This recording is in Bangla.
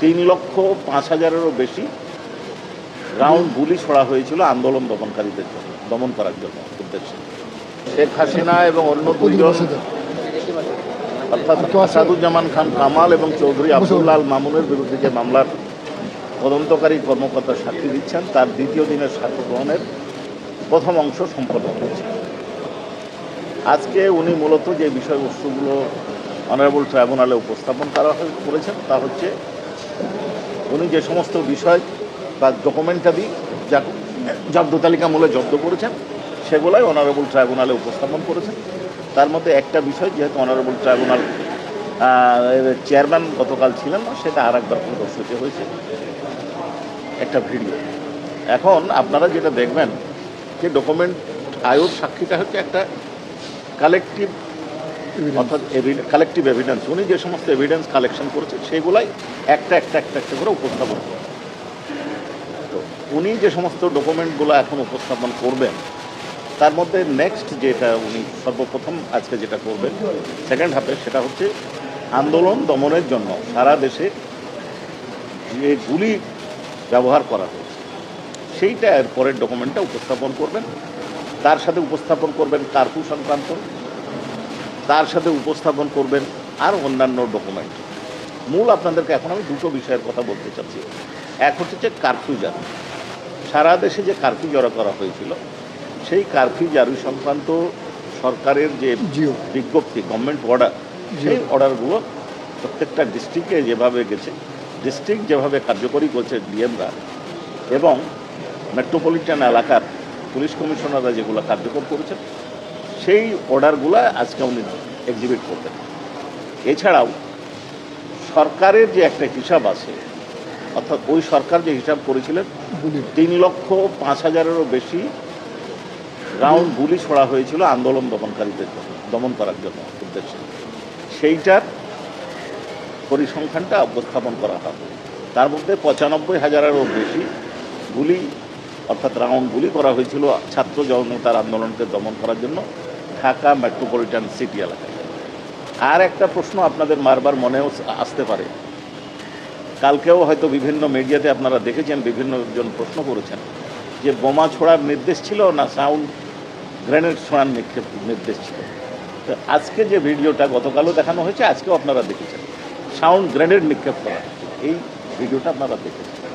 তিন লক্ষ পাঁচ হাজারেরও বেশি রাউন্ড গুলি ছোড়া হয়েছিল আন্দোলন দমনকারীদের জন্য, দমন করার জন্য উদ্দেশ্যে। শেখ হাসিনা এবং অন্য দুজন, অর্থাৎ আসাদুজ্জামান খান কামাল এবং চৌধুরী আবদুল্লাল মামুনের বিরুদ্ধে যে মামলার তদন্তকারী কর্মকর্তা সাক্ষী দিচ্ছেন, তার দ্বিতীয় দিনের সাক্ষ্য গ্রহণের প্রথম অংশ সম্পন্ন হয়েছে। আজকে উনি মূলত যে বিষয়বস্তুগুলো অনারেবল ট্রাইব্যুনালে উপস্থাপন করা করেছেন তা হচ্ছে উনি যে সমস্ত বিষয় বা ডকুমেন্টারি যা জব্দ তালিকা মূলে জব্দ করেছেন, সেগুলাই অনারেবল ট্রাইব্যুনালে উপস্থাপন করেছেন। তার মধ্যে একটা বিষয়, যেহেতু অনারেবল ট্রাইব্যুনাল চেয়ারম্যান গতকাল ছিলেন না, সেটা আর একবার প্রদর্শিত হয়েছে। একটা ভিডিও এখন আপনারা যেটা দেখবেন, যে ডকুমেন্ট আয়োর সাক্ষীটা হচ্ছে একটা কালেকটিভ অর্থাৎ কালেকটিভ এভিডেন্স উনি যে সমস্ত এভিডেন্স কালেকশন করেছেন সেগুলাই একটা একটা একটা একটা করে উপস্থাপন করেন। তো উনি যে সমস্ত ডকুমেন্টগুলো এখন উপস্থাপন করবেন, তার মধ্যে নেক্সট যেটা উনি সর্বপ্রথম আজকে যেটা করবেন সেকেন্ড হাফে সেটা হচ্ছে আন্দোলন দমনের জন্য সারা দেশে যে গুলি ব্যবহার করা হয়েছে, সেইটা এর পরের ডকুমেন্টটা উপস্থাপন করবেন। তার সাথে উপস্থাপন করবেন কার্ফু সংক্রান্ত। তার সাথে উপস্থাপন করবেন আর অন্যান্য ডকুমেন্ট মূল আপনাদেরকে এখন আমি দুটো বিষয়ের কথা বলতে চাচ্ছি। এক হচ্ছে যে কারফিউ জারি। সারা দেশে যে কারফিউ জড়ো করা হয়েছিল সেই কারফিউ জারি সংক্রান্ত সরকারের যে বিজ্ঞপ্তি গভর্নমেন্ট অর্ডার সেই অর্ডারগুলো প্রত্যেকটা ডিস্ট্রিক্টে যেভাবে গেছে ডিস্ট্রিক্ট যেভাবে কার্যকরী করছে ডিএমরা এবং মেট্রোপলিটন এলাকার পুলিশ কমিশনাররা যেগুলো কার্যকর করেছেন সেই অর্ডারগুলো আজকে উনি এক্সিবিট করবেন এছাড়াও সরকারের যে একটা হিসাব আছে অর্থাৎ ওই সরকার যে হিসাব করেছিলেন তিন লক্ষ পাঁচ হাজারেরও বেশি রাউন্ড গুলি ছোড়া হয়েছিল আন্দোলন দমনকারীদের জন্য দমন করার জন্য উদ্দেশ্যে। সেইটার পরিসংখ্যানটা উপস্থাপন করা হবে। তার মধ্যে পঁচানব্বই হাজারেরও বেশি গুলি অর্থাৎ রাউন্ড গুলি করা হয়েছিল ছাত্র জনতার আন্দোলনকে দমন করার জন্য। ঢাকা মেট্রোপলিটন সিটি এলাকায়। আর একটা প্রশ্ন আপনাদের বারবার মনেও আসতে পারে। কালকেও হয়তো বিভিন্ন মিডিয়াতে আপনারা দেখেছেন, বিভিন্ন জন প্রশ্ন করেছেন যে বোমা ছোড়ার নির্দেশ ছিল না, সাউন্ড গ্রেনেড ছোড়ার নিক্ষেপ নির্দেশ ছিল। তো আজকে যে ভিডিওটা গতকালও দেখানো হয়েছে, আজকেও আপনারা দেখেছেন। সাউন্ড গ্রেনেড নিক্ষেপ করা। এই ভিডিওটা আপনারা দেখেছেন।